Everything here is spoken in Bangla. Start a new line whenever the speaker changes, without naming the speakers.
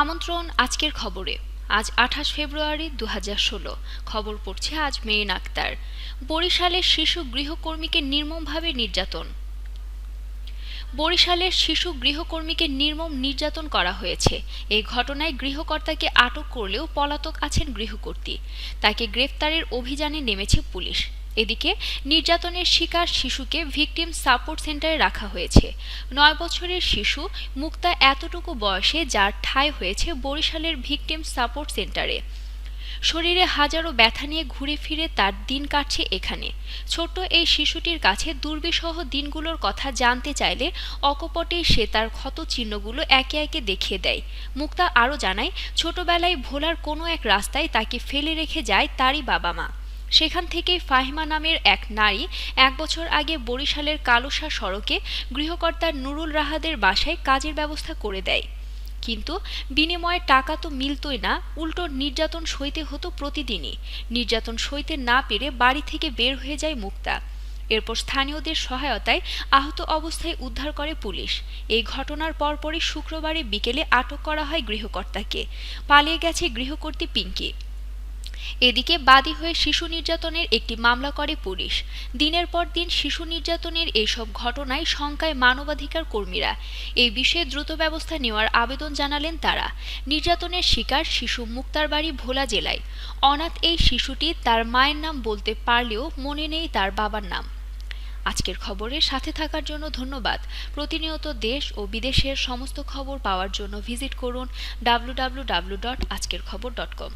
আমন্ত্রণ আজকের খবরে। আজ আঠাশ ফেব্রুয়ারি দু খবর পড়ছে আজ মেরিন আক্তার। বরিশালের শিশু গৃহকর্মীকে নির্মমভাবে নির্যাতন। বরিশালের শিশু গৃহকর্মীকে নির্মম নির্যাতন করা হয়েছে। এই ঘটনায় গৃহকর্তাকে আটক করলেও পলাতক আছেন গৃহকর্ত্রী তাকে গ্রেফতারের অভিযানে নেমেছে পুলিশ। এদিকে নির্যাতনের শিকার শিশুকে ভিকটিম সাপোর্ট সেন্টারে রাখা হয়েছে। নয় বছরের শিশু মুক্তা এতটুকু বয়সে যার ঠাঁই হয়েছে বরিশালের ভিকটিম সাপোর্ট সেন্টারে। শরীরে হাজারো ব্যথা নিয়ে ঘুরে ফিরে তার দিন কাটছে এখানে। ছোট্ট এই শিশুটির কাছে দুর্বিসহ দিনগুলোর কথা জানতে চাইলে অকপটে সে তার ক্ষত চিহ্নগুলো একে একে দেখিয়ে দেয়। মুক্তা আরও জানায়, ছোটবেলায় ভোলার কোনো এক রাস্তায় তাকে ফেলে রেখে যায় তারই বাবা মা। সেখান থেকেই ফাহিমা নামের এক নারী এক বছর আগে বরিশালের কালুসা সড়কে গৃহকর্তা নুরুল রাহাদের বাসায় কাজের ব্যবস্থা করে দেয়। কিন্তু বিনিময়ে টাকা তো মিলতই না, উল্টো নির্যাতন সইতে হতো প্রতিদিনই। নির্যাতন সইতে না পেরে বাড়ি থেকে বের হয়ে যায় মুক্তা। এরপর স্থানীয়দের সহায়তায় আহত অবস্থায় উদ্ধার করে পুলিশ। এই ঘটনার পরপরই শুক্রবারে বিকেলে আটক করা হয় গৃহকর্তাকে। পালিয়ে গেছে গৃহকর্ত্রী পিঙ্কি। এদিকে বাদী হয়ে শিশু নির্যাতনের একটি মামলা করে পুলিশ। দিনের পর দিন শিশু নির্যাতনের এইসব ঘটনায় শঙ্কায় মানবাধিকার কর্মীরা। এই বিষয়ে দ্রুত ব্যবস্থা নেওয়ার আবেদন জানালেন তারা। নির্যাতনের শিকার শিশু মুক্তার বাড়ি ভোলা জেলায়। অনাথ এই শিশুটি তার মায়ের নাম বলতে পারলেও মনে নেই তার বাবার নাম। আজকের খবরের সাথে থাকার জন্য ধন্যবাদ। প্রতিনিয়ত দেশ ও বিদেশের সমস্ত খবর পাওয়ার জন্য ভিজিট করুন ডাব্লু আজকের খবর ডট কম